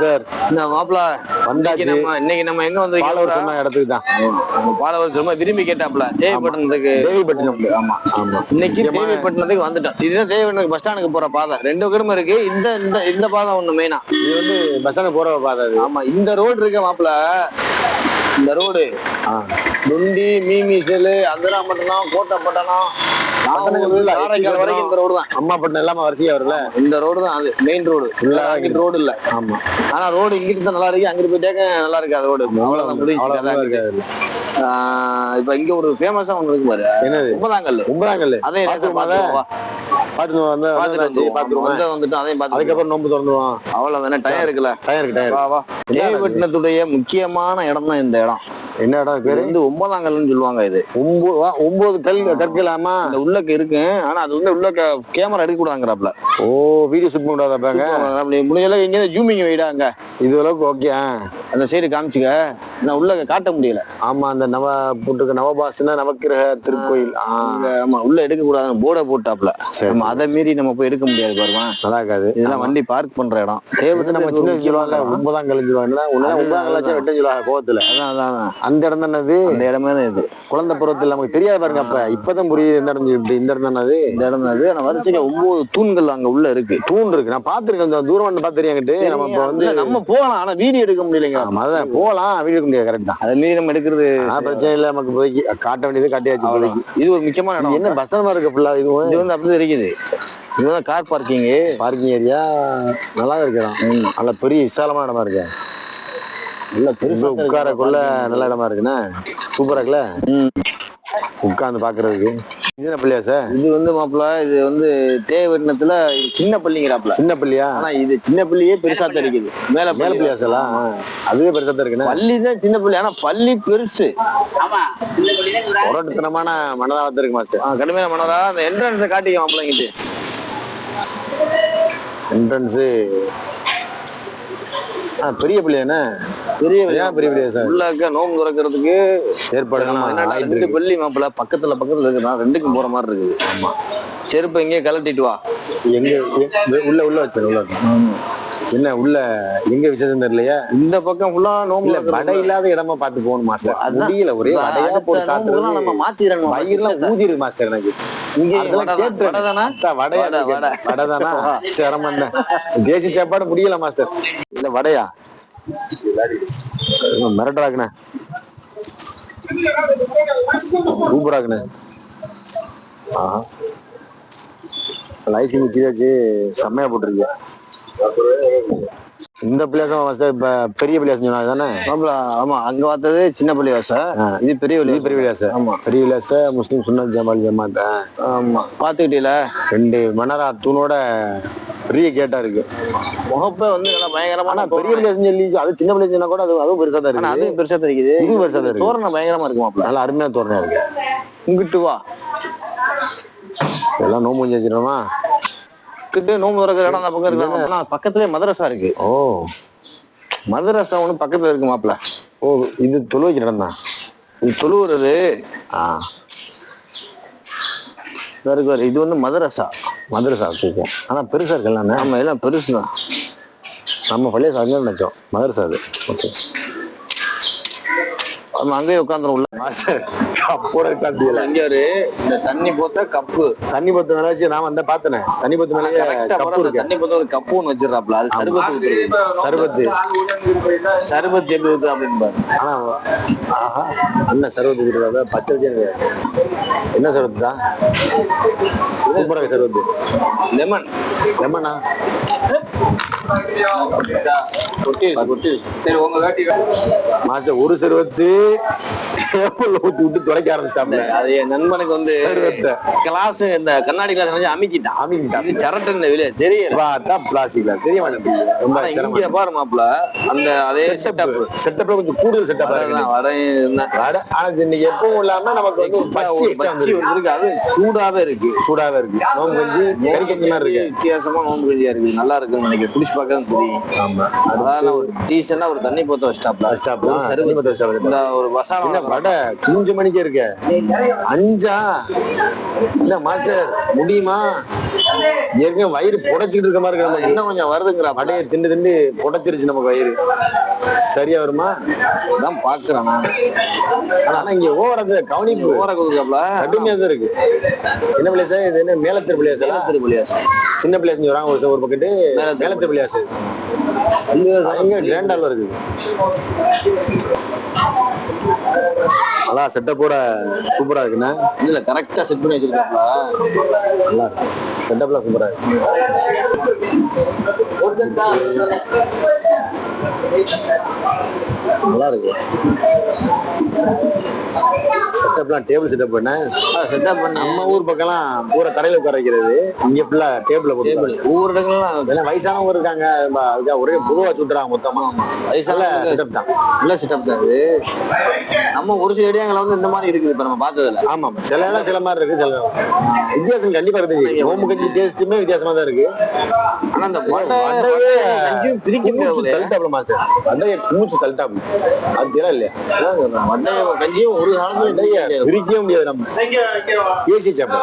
Sir இந்த மாப்பிள வந்தாச்சு. நம்ம இன்னைக்கு நம்ம எங்க வந்து பாலவர் சொன்ன இடத்துக்கு தான். பாலவர் சும்மா விரும்பி கேட்டாப்ல. தேவைப்பட்டதுக்கு. தேவிப்பட்டினம் ஆமா ஆமா. இன்னைக்கு தேவைப்பட்டதுக்கு வந்துட்டோம். இதுதான் தேவைப்பட்ட பஸ் ஸ்டாண்டுக்கு போற பாதை. ரெண்டு கிடமை இருக்கு. இந்த இந்த இந்த பாதை ஒண்ணு மெயினா இது வந்து பஸ் ஸ்டாண்ட் போற பாதை ஆமா இந்த ரோடு இருக்க மாப்பிள இந்த ரோடு ஆ. துண்டி மீமிசல் அதிராம்பட்டினம் கோட்டைப்பட்டணம் பட்டணங்கள் இல்ல, காரைக்கால் வரைக்கும் இந்த ரோடு தான். அம்மா பட்டினம் எல்லாமே வரிசையா வரும்ல? இந்த ரோடு தான் அது மெயின் ரோடு. அங்கிட்டு ரோடு இல்ல. ஆமா. ஆனா ரோடு இங்கிட்டு தான் நல்லா இருக்கு. அங்கிட்டு போயிட்டாக்க நல்லா இருக்காது ரோடு அவ்வளவுதான் முடிஞ்சு இப்ப இங்க ஒரு ஃபேமஸா ஒண்ணு இருக்கு பாரு. என்னது? ஒன்பதாங்கல் ஒன்பதாங்கல் அதே? பாத்துட்டு வந்து வந்து வந்துட்டு அதையும் பாத்துட்டு அதுக்கப்புறம் நோம்பு திறந்துருவோம் அவ்வளவுதானே டயர் இருக்குல்ல. டயர் இருக்கு டயர் வா முக்கியமான இடம் தான் இந்த இடம். என்ன இடம் பேரு வந்து ஒன்பதாங்கல்னு சொல்லுவாங்க இது. ஒன்பது ஒன்பது கல் கற்கலாமா? இந்த உள்ளக்க இருக்கு. ஆனா அது வந்து உள்ள கேமரா எடுக்க கூடாங்கிறாப்ல ஓ வீடியோ ஷூட் பண்ணாதாப்பாங்க அப்படி முடிஞ்ச அளவுக்கு எங்க ஜூமிங் வைடாங்க இது அளவுக்கு ஓகே அந்த சைடு காமிச்சுக்க. நான் உள்ள காட்ட முடியல. ஆமா அந்த நவ போட்டுக்க நவபாசன நவக்கிரக திருக்கோயில். ஆமா உள்ள எடுக்க கூடாது. போர்டை போட்டாப்ல நம்ம அதை மீறி நம்ம போய் எடுக்க முடியாது பாருமா. நல்லா இருக்காது. இதெல்லாம் வண்டி பார்க் பண்ற இடம். தேவத்து நம்ம சின்ன ஒன்பதாம் சொல்லுவாங்க ஒன்னு அதுதான், ஒன்பதாம் கல்லாச்சும் வெட்டம் சொல்லுவாங்க கோவத்துல. அதான் அதான். அந்த இடம் தானே அது? அந்த இடமே தான் இது. குழந்தை பருவத்தில் நமக்கு தெரியாது பாருங்க அப்ப. இப்பதான் புரியுது இந்த இடம் இப்படி இந்த இடம் தானே அது? இந்த இடம் தான் அது. ஆனா வரிசைக்கு ஒன்பது தூண்கள் அங்க உள்ள இருக்கு. தூண் இருக்கு. நான் பாத்துருக்கேன் இந்த தூரம் வந்து பார்த்து தெரியாங்கிட்டு நம்ம இப்ப வந்து நம்ம போகலாம். ஆனா வீடியோ எடுக்க முடியலைங்க. ஆமா, அதான். போகலாம். வீடு எடுக்க முடியாது. கரெக்ட் தான். அதை மீறி நம்ம எடுக்கிறது பிரச்சனை இல்லை. நமக்கு இப்போதைக்கு காட்ட வேண்டியது காட்டியாச்சு அவ்வளவுதான். இது ஒரு முக்கியமான இடம். என்ன பஸ் ஸ்டாண்ட் இருக்கு ஃபுல்லா இது வந்து அப்படிதான் இருக்குது. இது வந்து கார் பார்க்கிங் பார்க்கிங் ஏரியா நல்லா இருக்கிறான் நல்ல பெரிய விசாலமான இடமா இருக்கு. நல்ல இது பெருசா உட்காரக்குள்ள நல்ல இடமா இருக்குண்ணே. சூப்பரா இருக்குல்ல? உட்கார்ந்து பாக்குறதுக்கு. இது என்ன பள்ளியா சார்? இது வந்து மாப்பிள இது வந்து தேவட்டினத்துல சின்ன பள்ளிங்கிறாப்ல சின்ன பள்ளியா? ஆனா இது சின்ன பள்ளியே பெருசா தெரிக்குது. மேல மேல பள்ளி பள்ளியா சார்? அதுவே பெருசா தான் இருக்குண்ணே. பள்ளி தான் சின்ன பள்ளி ஆனா பள்ளி பெருசு. புரோட்டத்தனமான மனதாபத்து இருக்கு மாஸ்டர். ஆ, கடுமையான மனோரா அந்த என்ட்ரன்ஸை காட்டிக்க மாப்பிள்ளைங்கிட்டு என்ட்ரன்ஸு ஆ பெரிய பள்ளி பெரிய பெரிய சார்? உள்ளாக்க நோம்பு துறக்கிறதுக்கு ரெண்டு இருக்கு. பள்ளி மாப்பிள பக்கத்துல பக்கத்துல இருக்குதா ரெண்டுக்கும் போற மாதிரி இருக்குது. ஆமா. செருப்பு எங்கேயே கழட்டிட்டு வா. எங்க உள்ள உள்ள வச்சு உள்ள. என்ன உள்ள எங்க விசேஷம் தெரியலையா? இந்த பக்கம் ஃபுல்லா நோம்பு இல்ல துறக்கிறது. வடை இல்லாத இடமா பார்த்து போகணும் மாஸ்டர். முடியல ஒரே வடையா போட்டு நோம்புக்கெல்லாம் நம்ம மாத்திரணும்? வயிறுலாம் ஊதிருக்கு மாஸ்டர் எனக்கு. இங்கே வடையா வடை, இருக்கு. வடை. வடை தானா சிரமம் தான் தேசி சாப்பாடு முடியல மாஸ்டர். இல்ல வடையா? மிரட்டராக்குண்ணே சூப்பராக்குண்ணே ஆஹா ஐஸ்கிரீம் வச்சு செம்மையா போட்டிருக்கீங்க இந்த மாஸ்டர் இப்ப பெரிய பிளேஸ் சொன்னாங்க தானே மாப்பிள ஆமா அங்க பார்த்தது சின்ன பள்ளி வாசல் ஆ. இது பெரிய இது பெரிய விலாச ஆமா. பெரிய விலாச முஸ்லீம் சுன்னத் ஜமால் ஜமாத் ஆ. ஆமா. பாத்துக்கிட்டீல ரெண்டு மணரா தூணோட பெரிய கேட்டா இருக்கு. முகப்பே வந்து நல்லா பயங்கரமான பெரிய விலாஸ் சொல்லி அது சின்ன சொன்னா கூட அது அதுவும் பெருசா தான் இருக்கு அது பெருசா தெரியுது இது பெருசா தான் இருக்கு. தோரணம் பயங்கரமா இருக்கு மாப்பிள நல்ல அருமையான தோரணை இருக்கு. இங்கிட்டு வா. இதெல்லாம் நோம்பு கொஞ்சம் வச்சிருக்கோமா கிட்ட நோம்பு திறக்கிற இடம் அந்த பக்கம் இருக்கு? பக்கத்துலயே மதரசா இருக்கு. ஓ. மதரசா ஒண்ணு பக்கத்துல இருக்கு மாப்பிள ஓ இது தொழு வைக்கிற இடம் தான். இது தொழுவுறது. ஆ. இது வந்து மதரசா மதுரசா ஆனால் பெருசாக பெருசா எல்லாமே நம்ம எல்லாம் பெருசு தான் நம்ம பழைய சாங்க நினைச்சோம். மதுரை அது. ஓகே. அங்கேயே உட்காந்துரும் உள்ள மாஸ்டர் கப்போட காட்டியல இங்க ஒரு இந்த தண்ணி போத்த கப்பு. தண்ணி பத்து மேல வச்சு நான் வந்த பார்த்தனே தண்ணி பத்து மேல கப்பு இருக்கு. தண்ணி போத்த ஒரு கப்பு ஒண்ணு வச்சிடறாப்ல. அது சர்பத்து. சர்பத்து. சர்பத் எப்படி அப்படின்னு பாரு. ஆனா ஆஹா என்ன சர்வத்து இருக்கிறதா பச்சை என்ன சர்வத்து தான்? சூப்பராக சர்வத்து லெமன் லெமனா மாஸ்டர் ஒரு சர்வத்து você ஊத்தி விட்டு துடைக்க ஆரம்பிச்சிட்டாப்ல. அது என் நண்பனுக்கு வந்து கிளாஸ் இந்த கண்ணாடி கிளாஸ் வந்து அமிக்கிட்டான். அமிக்கிட்டான். சரட்டு வெளியே தெரியல. பார்த்தா பிளாஸ்டிக்ல தெரிய மாட்டேன் ரொம்ப இங்க பாரு அந்த அதே செட்டப் செட்டப்ல கொஞ்சம் கூடுதல் செட்டப் வடை ஆனா இன்னைக்கு எப்பவும் இல்லாம நமக்கு வந்து பச்சி இருக்கு அது சூடாவே இருக்கு. சூடாவே இருக்கு. நோம்பு கஞ்சி கறி கஞ்சி மாதிரி இருக்கு. வித்தியாசமா நோம்பு கஞ்சியா இருக்கு. நல்லா இருக்குன்னு நினைக்கிறேன். குடிச்சு பார்க்கறது தெரியும். ஆமா. அதான் ஒரு டீசெண்டா ஒரு தண்ணி போத்த வச்சிட்டாப்ல. இந்த ஒரு வசானம் கடை மூஞ்சு குஞ்சு மணிக்கு இருக்க. அஞ்சா? இல்ல மாஸ்டர் முடியுமா? ஏற்கனவே வயிறு புடைச்சிட்டு இருக்க மாதிரி நமக்கு இன்னும் கொஞ்சம் வருதுங்கிற வடையை திண்டு திண்டு புடைச்சிருச்சு நமக்கு வயிறு. சரியா வருமா? தான் பாக்குறேன் நான். ஆனா இங்க ஓவரது கவனிப்பு ஓர கொடுக்கல கடுமையா தான் இருக்கு. சின்ன பிளேஸ் இது என்ன மேலத்திரு பிளேஸ் திருப்பலியாஸ் சின்ன பிளேஸ் வராங்க ஒரு ஒரு பக்கெட்டு மேலத்திரு மேலத்திரு பிளேஸ் இங்க கிராண்டால இருக்கு. நல்லா செட்டப்போட சூப்பரா இருக்குண்ணா. இல்ல கரெக்டா செட் பண்ணி வச்சிருக்காப்ல நல்லா இருக்கு. செட்டப்லாம் சூப்பரா இருக்கு. நல்லா இருக்கு. செட்டப்லாம் டேபிள் செட்டப் பண்ண. செட்டப் பண்ணி. நம்ம ஊர் பக்கம்லாம் பூரா தரையில உட்கார வைக்கிறது. இங்க ஃபுல்லா டேபிள்ல டேபிள் ஒவ்வொரு இடங்கள்லாம் ஏன்னா வயசானவங்க இருக்காங்க. அதுக்காக ஒரே பொதுவா சுட்டுறாங்க மொத்தமா. வயசால செட்டப் தான். நல்ல செட்டப் தான் இது. நம்ம ஒரு சில ஏரியாங்கள வந்து இந்த மாதிரி இருக்குது இப்ப நம்ம பார்த்ததுல. ஆமா ஆமா. சில இடம் சில மாதிரி இருக்கு சில. வித்தியாசம் கண்டிப்பா இருக்கு ஓம்பு கஞ்சி டேஸ்ட்டுமே வித்தியாசமா தான் இருக்கு. ஆனா அந்த பிரிக்க முடியாது தள்ளிட்டாப்ல மாஸ்டர். வடையை மூச்சு தள்ளிட்டாப்ல. அது தெரியல இல்லையா வடை கஞ்சியும் ஒரு காலத்துல வடையை பிரிக்கவே முடியாது நம்ம ஏசி சாப்பிட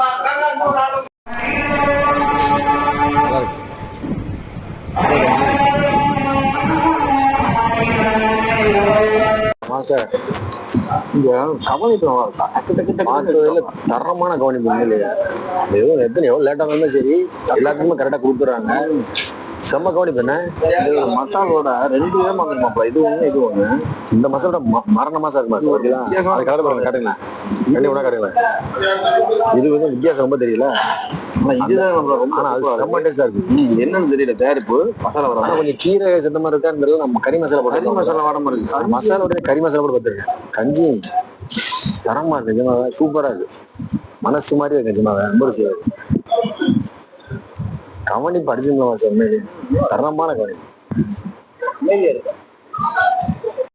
மாஸ்டர் இங்க கவனிப்பு நல்லா இருக்கா? பார்த்ததுல தரமான கவனிப்பு இல்லையா எதுவும் எத்தனை எவ்வளவு லேட்டா வந்தாலும் சரி எல்லாத்துக்குமே கரெக்டா கொடுத்துறாங்க செம்ம கவனிப்பு என்ன இது மசாலோட ரெண்டு விதமா வந்துருமாப்ல இது ஒண்ணு இது ஒண்ணு. இந்த மசாலோட ம- மரண மாசம் இருக்கு மாசம் ஓகேதான் அது கலர் பாருங்க காட்டுங்களேன். கண்டிப்பா காட்டுங்களேன். இது வந்து வித்தியாசம் ரொம்ப தெரியல. ஆனா இதுதான் ரொம்ப ஆனா அது செம்ம. டேஸ்டா இருக்கு. என்னன்னு தெரியல. தயாரிப்பு மசாலா வர கொஞ்சம் கீரை செத்த மாதிரி இருக்கான்னு நம்ம கறி மசாலா கறி போட்டு மசாலா வர மாதிரி இருக்கு. மசாலோட கறி மசாலா போட்டு பார்த்துருக்கேன். கஞ்சி தரமா இருக்கு. நிஜமாவே சூப்பரா இருக்கு. மனசு மாதிரி இருக்கு நிஜமாவே. ரொம்ப ருசியா இருக்கு. கவனிப்பு அடிச்சுங்களா சார் உண்மையிலே தரமான கவனிப்பு